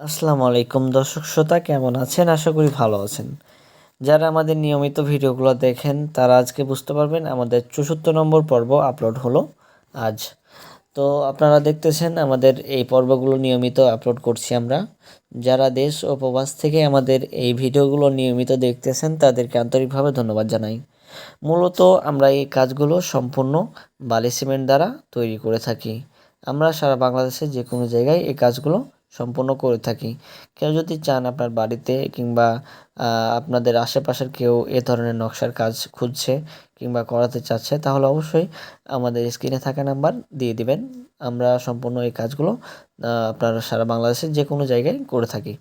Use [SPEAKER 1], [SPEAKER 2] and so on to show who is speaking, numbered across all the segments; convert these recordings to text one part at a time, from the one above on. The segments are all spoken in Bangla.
[SPEAKER 1] আসসালামু আলাইকুম দর্শক শ্রোতা, কেমন আছেন? আশা করি ভালো আছেন। যারা আমাদের নিয়মিত ভিডিওগুলো দেখেন, তারা আজকে বুঝতে পারবেন আমাদের চৌষট্টি নম্বর পর্ব আপলোড হলো আজ। তো আপনারা দেখতেছেন, আমাদের এই পর্বগুলো নিয়মিত আপলোড করছি আমরা। যারা দেশ ও প্রবাস থেকে আমাদের এই ভিডিওগুলো নিয়মিত দেখতেছেন, তাদেরকে আন্তরিকভাবে ধন্যবাদ জানাই। মূলত আমরা এই কাজগুলো সম্পূর্ণ বালি সিমেন্ট দ্বারা তৈরি করে থাকি। আমরা সারা বাংলাদেশের যে কোনো জায়গায় এই কাজগুলো সম্পূর্ণ করে থাকি। কেউ যদি চান আপনার বাড়িতে কিংবা আপনাদের আশেপাশের কেউ এ ধরনের নকশার কাজ খুঁজছে কিংবা করাতে চাচ্ছে, তাহলে অবশ্যই আমাদের স্ক্রিনে থাকা নাম্বার দিয়ে দিবেন। আমরা সম্পূর্ণ এই কাজগুলো আপনার সারা বাংলাদেশের যে কোনো জায়গায় করে থাকি।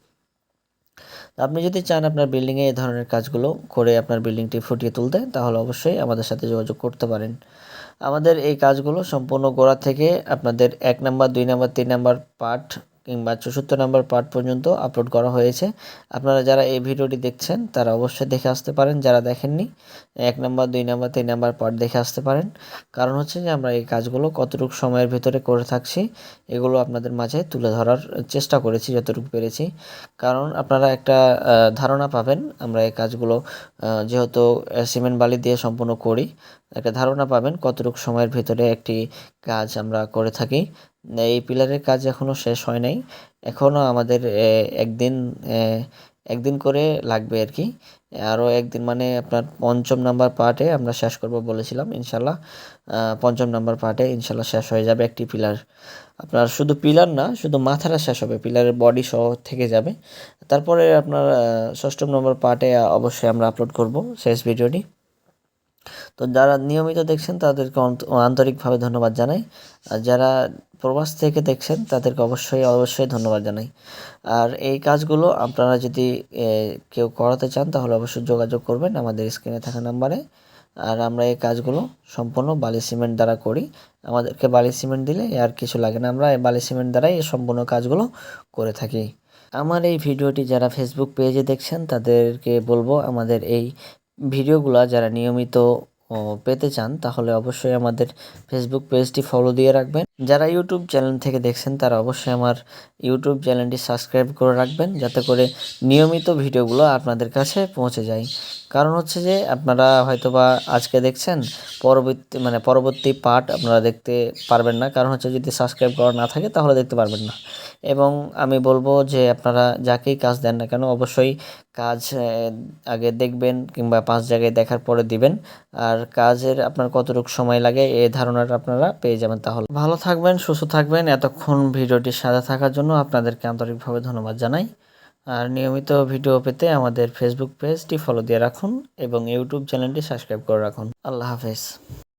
[SPEAKER 1] আপনি যদি চান আপনার বিল্ডিংয়ে এই ধরনের কাজগুলো করে আপনার বিল্ডিংটি ফুটিয়ে তুলতে, তাহলে অবশ্যই আমাদের সাথে যোগাযোগ করতে পারেন। আমাদের এই কাজগুলো সম্পূর্ণ গোড়া থেকে আপনাদের এক নাম্বার, দুই নাম্বার, তিন নাম্বার পার্ট কিংবা চৌষট্টি নম্বর পার্ট পর্যন্ত আপলোড করা হয়েছে। আপনারা যারা এই ভিডিওটি দেখছেন, তারা অবশ্যই দেখে আসতে পারেন। যারা দেখেননি, এক নম্বর, দুই নম্বর, তিন নম্বর পার্ট দেখে আসতে পারেন। কারণ হচ্ছে যে আমরা এই কাজগুলো কতটুকু সময়ের ভিতরে করে থাকছি, এগুলো আপনাদের মাঝে তুলে ধরার চেষ্টা করেছি, যতটুকু পেরেছি। কারণ আপনারা একটা ধারণা পাবেন, আমরা এই কাজগুলো যেহেতু সিমেন্ট বালি দিয়ে সম্পূর্ণ করি, একটা ধারণা পাবেন কতটুকু সময়ের ভিতরে একটি কাজ আমরা করে থাকি। এই পিলারের কাজ এখনও শেষ হয় নাই। এখনও আমাদের একদিন একদিন করে লাগবে আর কি। আরও একদিন মানে আপনার পঞ্চম নাম্বার পার্টে আমরা শেষ করব বলেছিলাম, ইনশাল্লাহ। পঞ্চম নাম্বার পার্টে ইনশাল্লাহ শেষ হয়ে যাবে একটি পিলার। আপনার শুধু পিলার না, শুধু মাথাটা শেষ হবে, পিলারের বডি সহ থেকে যাবে। তারপরে আপনার ষষ্ঠম নম্বর পার্টে অবশ্যই আমরা আপলোড করব শেষ ভিডিওটি তো যারা নিয়মিত দেখছেন, তাদেরকে আন্তরিকভাবে ধন্যবাদ জানাই। আর যারা প্রবাস থেকে দেখছেন, তাদেরকে অবশ্যই অবশ্যই ধন্যবাদ জানাই। আর এই কাজগুলো আপনারা যদি কেউ করাতে চান, তাহলে অবশ্যই যোগাযোগ করবেন আমাদের স্ক্রিনে থাকা নাম্বারে। আর আমরা এই কাজগুলো সম্পূর্ণ বালি সিমেন্ট দ্বারা করি। আমাদেরকে বালি সিমেন্ট দিলে আর কিছু লাগে না। আমরা এই বালি সিমেন্ট দ্বারাই এই সম্পূর্ণ কাজগুলো করে থাকি। আমার এই ভিডিওটি যারা ফেসবুক পেজে দেখছেন, তাদেরকে বলব আমাদের এই ভিডিওগুলো যারা নিয়মিত পেতে চান তাহলে অবশ্যই আমাদের ফেসবুক পেজটি ফলো দিয়ে রাখবেন। যারা ইউটিউব চ্যানেল থেকে দেখছেন, তারা অবশ্যই আমার ইউটিউব চ্যানেলটি সাবস্ক্রাইব করে রাখবেন, যাতে করে নিয়মিত ভিডিওগুলো আপনাদের কাছে পৌঁছে যায়। কারণ হচ্ছে যে, আপনারা হয়তোবা আজকে দেখছেন, পরবর্তী মানে পরবর্তী পার্ট আপনারা দেখতে পারবেন না। কারণ হচ্ছে যদি সাবস্ক্রাইব করা না থাকে, তাহলে দেখতে পারবেন না। এবং আমি বলব যে, আপনারা যাকেই কাজ দেন না কেন, অবশ্যই কাজ আগে দেখবেন কিংবা পাঁচ জায়গায় দেখার পরে দিবেন। আর কাজের আপনার কতটুকু সময় লাগে, এ ধারণাটা আপনারা পেয়ে যাবেন তাহলে। ভালো থাকবেন, সুস্থ থাকবেন। এতক্ষণ ভিডিওটি সাদা থাকার জন্য আপনাদেরকে আন্তরিকভাবে ধন্যবাদ জানাই। আর নিয়মিত ভিডিও পেতে আমাদের ফেসবুক পেজটি ফলো দিয়ে রাখুন এবং ইউটিউব চ্যানেলটি সাবস্ক্রাইব করে রাখুন। আল্লাহ হাফেজ।